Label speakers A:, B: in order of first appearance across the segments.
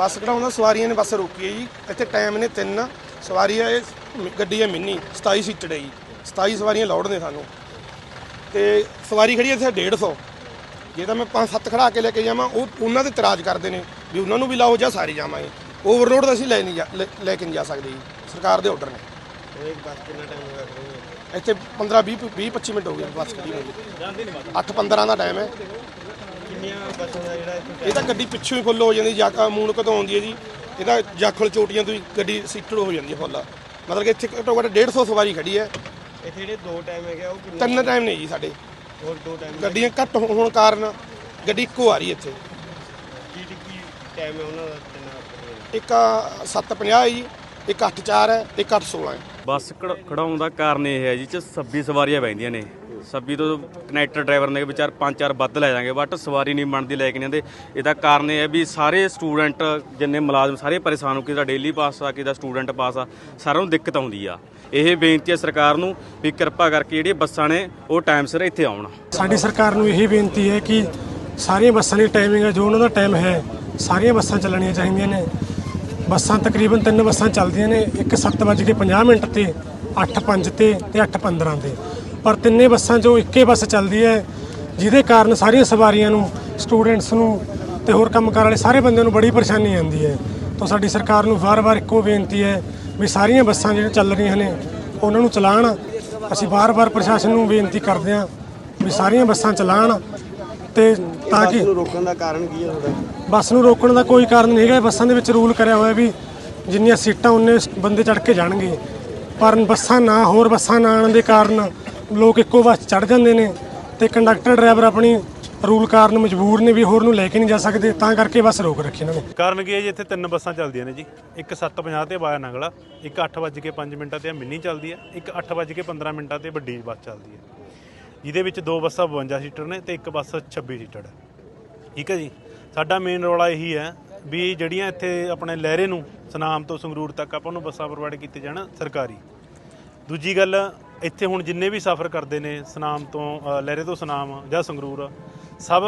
A: ਬੱਸ ਕਢਾਉਂਦਾ ਸਵਾਰੀਆਂ ਨੇ ਬੱਸ ਰੋਕੀ ਹੈ ਜੀ। ਇੱਥੇ ਟਾਈਮ ਨੇ ਤਿੰਨ। ਸਵਾਰੀ ਹੈ ਇਹ ਗੱਡੀ ਹੈ ਮਿੰਨੀ 27 ਸੀਟਡ ਹੈ ਜੀ। 27 ਸਵਾਰੀਆਂ ਲੋਡ ਨੇ ਸਾਨੂੰ। ਤੇ ਸਵਾਰੀ ਖੜੀ ਹੈ ਇੱਥੇ 150 ਜੇ ਤਾਂ ਮੈਂ 5-7 ਖੜਾ ਕੇ ਲੈ ਕੇ ਜਾਵਾਂ ਉਹ ਉਹਨਾਂ ਤੇ ਇਤਰਾਜ਼ ਕਰਦੇ ਨੇ ਵੀ ਉਹਨਾਂ ਨੂੰ ਵੀ ਲਾਓ ਜਾਂ ਸਾਰੇ ਜਾਵਾਂਗੇ। ਓਵਰਲੋਡ ਤਾਂ ਅਸੀਂ ਲੈ ਨਹੀਂ ਜਾ ਲੈ- ਕੇ ਨਹੀਂ ਜਾ ਸਕਦੇ ਜੀ। ਸਰਕਾਰ ਦੇ ਆਰਡਰ ਨੇ।
B: ਬੱਸ ਕਿੰਨਾ ਟਾਈਮ
A: ਇੱਥੇ 15 20 20 25 ਮਿੰਟ ਹੋ ਗਏ ਬੱਸ ਖੜੀ ਨਹੀਂ 8 15 ਦਾ ਟਾਈਮ ਹੈ।
B: ਕਿੰਨੀਆਂ ਬੱਸਾਂ ਦਾ ਜਿਹੜਾ ਇੱਥੇ
A: ਇਹ ਤਾਂ ਗੱਡੀ ਪਿੱਛੋਂ ਹੀ ਫੁੱਲ ਹੋ ਜਾਂਦੀ ਜਾਕਾ ਮੂਨ ਕਦੋਂ ਆਉਂਦੀ ਹੈ ਜੀ। ਇਹਦਾ ਜਾਖਲ ਚੋਟੀਆਂ ਤੋਂ ਹੀ ਗੱਡੀ ਸੀਟਡ ਹੋ ਜਾਂਦੀ ਹੈ ਫੁੱਲ। ਮਤਲਬ ਕਿ ਇੱਥੇ ਘੱਟੋ ਘੱਟ 150 ਸਵਾਰੀ ਖੜੀ ਹੈ।
B: ਇੱਥੇ ਜਿਹੜੇ ਦੋ ਟਾਈਮ ਹੈਗੇ ਉਹ
A: ਤਿੰਨ ਟਾਈਮ ਨੇ ਜੀ ਸਾਡੇ।
B: ਹੋਰ ਦੋ ਟਾਈਮ
A: ਗੱਡੀਆਂ ਘੱਟ ਹੋਣ ਕਾਰਨ ਗੱਡੀ ਇੱਕੋ ਆ ਰਹੀ ਇੱਥੇ।
B: ਕੀ ਕੀ ਟਾਈਮ ਹੈ ਉਹਨਾਂ ਦਾ
A: ਇੱਕ 750 ਹੈ ਜੀ ਇੱਕ 84 ਹੈ ਇੱਕ 816 ਹੈ।
C: ਬੱਸ ਖੜ- ਖੜਾਉਣ ਦਾ ਕਾਰਨ ਇਹ ਹੈ ਜੀ ਚ 26 ਸਵਾਰੀਆਂ ਬੈਂਦੀਆਂ ਨੇ। 26 ਤੋਂ ਕਨੈਕਟਰ ਡਰਾਈਵਰ ਨੇ ਵਿਚਾਰ ਪੰਜ ਚਾਰ ਵੱਧ ਲੈ ਜਾਣਗੇ ਬਟ ਸਵਾਰੀ ਨਹੀਂ ਬਣਦੀ ਲੈ ਕੇ ਜਾਂਦੇ ਇਹਦਾ ਕਾਰਨ ਇਹ ਹੈ ਵੀ ਸਾਰੇ ਸਟੂਡੈਂਟ ਜਿੰਨੇ ਮੁਲਾਜ਼ਮ, ਸਾਰੇ ਪਰੇਸ਼ਾਨ ਹੋ ਕਿਦਾ ਡੇਲੀ ਪਾਸ ਆ ਕਿਦਾ ਸਟੂਡੈਂਟ ਪਾਸ ਆ, ਸਾਰਿਆਂ ਨੂੰ ਦਿੱਕਤ ਆਉਂਦੀ ਆ। ਇਹ ਬੇਨਤੀ ਹੈ ਸਰਕਾਰ ਨੂੰ ਵੀ ਕਿਰਪਾ ਕਰਕੇ ਜਿਹੜੀਆਂ ਬੱਸਾਂ ਨੇ, ਉਹ ਟਾਈਮ ਸਿਰ ਇੱਥੇ ਆਉਣ।
D: ਸਾਡੀ ਸਰਕਾਰ ਨੂੰ ਇਹ ਬੇਨਤੀ ਹੈ ਕਿ ਸਾਰੀਆਂ ਬੱਸਾਂ ਦੀ ਟਾਈਮਿੰਗ ਹੈ, ਜੋ ਉਹਨਾਂ ਦਾ ਟਾਈਮ ਹੈ, ਸਾਰੀਆਂ ਬੱਸਾਂ ਚੱਲਣੀਆਂ ਚਾਹੀਦੀਆਂ ਨੇ। ਬੱਸਾਂ ਤਕਰੀਬਨ ਤਿੰਨ ਬੱਸਾਂ ਚੱਲਦੀਆਂ ਨੇ, ਇੱਕ 7:50 ਮਿੰਟ ਤੇ 8:05 ਤੇ ਤੇ 8:15 ਤੇ। ਪਰ ਤਿੰਨੇ ਬੱਸਾਂ ਚੋਂ ਇੱਕੇ ਬੱਸ ਚੱਲਦੀ ਹੈ ਜਿਹਦੇ ਕਾਰਨ ਸਾਰੀਆਂ ਸਵਾਰੀਆਂ ਨੂੰ ਸਟੂਡੈਂਟਸ ਨੂੰ ਤੇ ਹੋਰ ਕੰਮਕਾਰ ਵਾਲੇ ਸਾਰੇ ਬੰਦਿਆਂ ਨੂੰ ਬੜੀ ਪਰੇਸ਼ਾਨੀ ਆਉਂਦੀ ਹੈ। ਤਾਂ ਸਾਡੀ ਸਰਕਾਰ ਨੂੰ ਵਾਰ-ਵਾਰ ਇੱਕੋ ਬੇਨਤੀ ਹੈ ਵੀ ਸਾਰੀਆਂ ਬੱਸਾਂ ਜਿਹੜੀਆਂ ਚੱਲ ਰਹੀਆਂ ਨੇ ਉਹਨਾਂ ਨੂੰ ਚਲਾਉਣ। ਅਸੀਂ ਵਾਰ-ਵਾਰ ਪ੍ਰਸ਼ਾਸਨ ਨੂੰ ਬੇਨਤੀ ਕਰਦੇ ਹਾਂ ਵੀ ਸਾਰੀਆਂ ਬੱਸਾਂ ਚਲਾਉਣ ਤੇ ਤਾਂ ਕਿ
B: ਨੂੰ ਰੋਕਣ ਦਾ ਕਾਰਨ ਕੀ ਹੈ ਤੁਹਾਡਾ?
D: ਬੱਸ ਨੂੰ ਰੋਕਣ ਦਾ ਕੋਈ ਕਾਰਨ ਨਹੀਂ ਹੈਗਾ। ਬੱਸਾਂ ਦੇ ਵਿੱਚ ਰੂਲ ਕਰਿਆ ਹੋਇਆ ਵੀ ਜਿੰਨੀਆਂ ਸੀਟਾਂ ਉਹਨੇ ਬੰਦੇ ਚੜ ਕੇ ਜਾਣਗੇ। ਪਰ ਬੱਸਾਂ ਨਾ ਹੋਰ ਬੱਸਾਂ ਨਾ ਆਉਣ ਦੇ ਕਾਰਨ ਲੋਕ ਇੱਕੋ ਬੱਸ ਚੜ ਜਾਂਦੇ ਨੇ ਤੇ ਕੰਡਕਟਰ ਡਰਾਈਵਰ ਆਪਣੀ ਰੂਲ ਕਾਰਨ ਮਜਬੂਰ ਨੇ ਵੀ ਹੋਰ ਨੂੰ ਲੈ ਕੇ ਨਹੀਂ ਜਾ ਸਕਦੇ, ਤਾਂ ਕਰਕੇ ਬੱਸ ਰੋਕ ਰੱਖੀ ਇਹਨਾਂ ਨੇ।
E: ਕਾਰਨ ਕੀ ਹੈ ਜੀ, ਇੱਥੇ ਤਿੰਨ ਬੱਸਾਂ ਚੱਲਦੀਆਂ ਨੇ ਜੀ। ਇੱਕ 7:50 ਤੇ ਵਾਇਆ ਨਗਲਾ, ਇੱਕ 8:05 ਮਿੰਟਾਂ ਤੇ ਮਿੰਨੀ ਚੱਲਦੀ ਹੈ, ਇੱਕ 8:15 ਮਿੰਟਾਂ ਤੇ ਵੱਡੀ ਬੱਸ ਚੱਲਦੀ ਹੈ। ਜਿਹਦੇ ਵਿੱਚ ਦੋ ਬੱਸਾਂ 52 ਸੀਟਰ ਨੇ ਤੇ ਇੱਕ ਬੱਸ 26 ਸੀਟਰ ਹੈ। ਠੀਕ ਹੈ ਜੀ? ਸਾਡਾ ਮੇਨ ਰੌਲਾ ਇਹੀ ਹੈ ਵੀ ਜਿਹੜੀਆਂ ਇੱਥੇ ਆਪਣੇ ਲਹਿਰੇ ਨੂੰ, ਸਨਾਮ ਤੋਂ ਸੰਗਰੂਰ ਤੱਕ ਆਪਾਂ ਨੂੰ ਬੱਸਾਂ ਪ੍ਰੋਵਾਈਡ ਕੀਤੇ ਜਾਣ ਸਰਕਾਰੀ। ਦੂਜੀ ਗੱਲ ਇੱਥੇ ਹੁਣ ਜਿੰਨੇ ਵੀ ਸਫ਼ਰ ਕਰਦੇ ਨੇ, ਸਨਾਮ ਤੋਂ ਲਹਿਰੇ ਤੋਂ ਸਨਾਮ ਜਾਂ ਸੰਗਰੂਰ, ਸਭ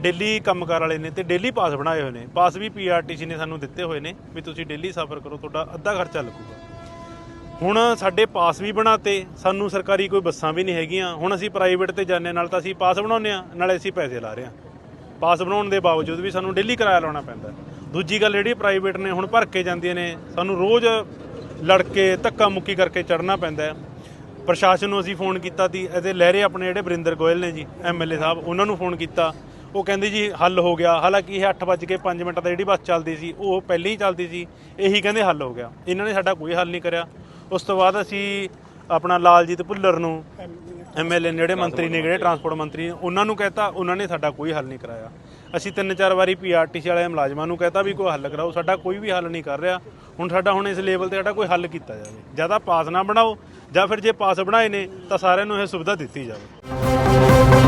E: ਡੇਲੀ ਕੰਮਕਾਰ ਵਾਲੇ ਨੇ ਤੇ ਡੇਲੀ ਪਾਸ ਬਣਾਏ ਹੋਏ ਨੇ। ਪਾਸ ਵੀ ਪੀਆਰਟੀਸੀ ਨੇ ਸਾਨੂੰ ਦਿੱਤੇ ਹੋਏ ਨੇ ਵੀ ਤੁਸੀਂ ਡੇਲੀ ਸਫ਼ਰ ਕਰੋ, ਤੁਹਾਡਾ ਅੱਧਾ ਖਰਚਾ ਲੱਗੂਗਾ। ਹੁਣ ਸਾਡੇ ਪਾਸ ਵੀ ਬਣਾਤੇ, ਸਾਨੂੰ ਸਰਕਾਰੀ ਕੋਈ ਬੱਸਾਂ ਵੀ ਨਹੀਂ ਹੈਗੀਆਂ। ਹੁਣ ਅਸੀਂ ਪ੍ਰਾਈਵੇਟ ਤੇ ਜਾਂਦੇ ਨਾਲ ਤਾਂ ਅਸੀਂ ਪਾਸ ਬਣਾਉਂਦੇ ਆ ਨਾਲੇ ਅਸੀਂ ਪੈਸੇ ਲਾ ਰਹੇ ਆ ਪਾਸ ਬਣਾਉਣ ਦੇ ਬਾਵਜੂਦ ਵੀ ਸਾਨੂੰ ਡੇਲੀ ਕਿਰਾਇਆ ਲਾਉਣਾ ਪੈਂਦਾ ਦੂਜੀ ਗੱਲ ਜਿਹੜੀ ਪ੍ਰਾਈਵੇਟ ਨੇ, ਹੁਣ ਭਰ ਕੇ ਜਾਂਦੀਆਂ ਨੇ, ਸਾਨੂੰ ਰੋਜ਼ ਲੜ ਕੇ ਧੱਕਾ ਮੁੱਕੀ ਕਰਕੇ ਚੜਨਾ ਪੈਂਦਾ ਪ੍ਰਸ਼ਾਸਨ ਨੂੰ ਅਸੀਂ ਫੋਨ ਕੀਤਾ ਸੀ ਇਹਦੇ ਲਹਿਰੇ ਆਪਣੇ ਜਿਹੜੇ ਬਰਿੰਦਰ ਗੋਇਲ ਨੇ ਜੀ ਐਮਐਲਏ ਸਾਹਿਬ, ਉਹਨਾਂ ਨੂੰ ਫੋਨ ਕੀਤਾ। ਉਹ ਕਹਿੰਦੇ ਜੀ, ਹੱਲ ਹੋ ਗਿਆ। ਹਾਲਾਂਕਿ ਇਹ 8:05 ਮਿੰਟ ਦਾ ਜਿਹੜੀ ਬੱਸ ਚੱਲਦੀ ਸੀ, ਉਹ ਪਹਿਲਾਂ ਹੀ ਚੱਲਦੀ ਸੀ, ਇਹੀ ਕਹਿੰਦੇ ਹੱਲ ਹੋ ਗਿਆ। ਇਹਨਾਂ ਨੇ ਸਾਡਾ ਕੋਈ ਹੱਲ ਨਹੀਂ ਕਰਿਆ। ਉਸ ਤੋਂ ਬਾਅਦ ਅਸੀਂ ਆਪਣਾ ਲਾਲਜੀਤ ਭੁੱਲਰ ਨੂੰ ਐਮਐਲਏ ਜਿਹੜੇ ਮੰਤਰੀ ਨੇ ਜਿਹੜੇ ਟਰਾਂਸਪੋਰਟ ਮੰਤਰੀ ਨੇ, ਉਹਨਾਂ ਨੂੰ ਕਹਿਤਾ ਉਹਨਾਂ ਨੇ ਸਾਡਾ ਕੋਈ ਹੱਲ ਨਹੀਂ ਕਰਾਇਆ। ਅਸੀਂ ਤਿੰਨ ਚਾਰ ਵਾਰੀ ਪੀਆਰਟੀਸੀ ਵਾਲੇ ਮੁਲਾਜ਼ਮਾਂ ਨੂੰ ਕਹਿਤਾ ਵੀ ਕੋਈ ਹੱਲ ਕਰਾਓ ਸਾਡਾ ਕੋਈ ਵੀ ਹੱਲ ਨਹੀਂ ਕਰ ਰਿਹਾ। ਹੁਣ ਸਾਡਾ ਹੁਣ ਇਸ ਲੈਵਲ ਤੇ ਸਾਡਾ ਕੋਈ ਹੱਲ ਕੀਤਾ ਜਾਵੇ। ਜ਼ਿਆਦਾ ਪਾਸ ਨਾ ਬਣਾਓ ਜਾਂ ਫਿਰ ਜੇ ਪਾਸ ਬਣਾਏ ਨੇ ਤਾਂ ਸਾਰਿਆਂ ਨੂੰ ਇਹ ਸੁਵਿਧਾ ਦਿੱਤੀ ਜਾਵੇ।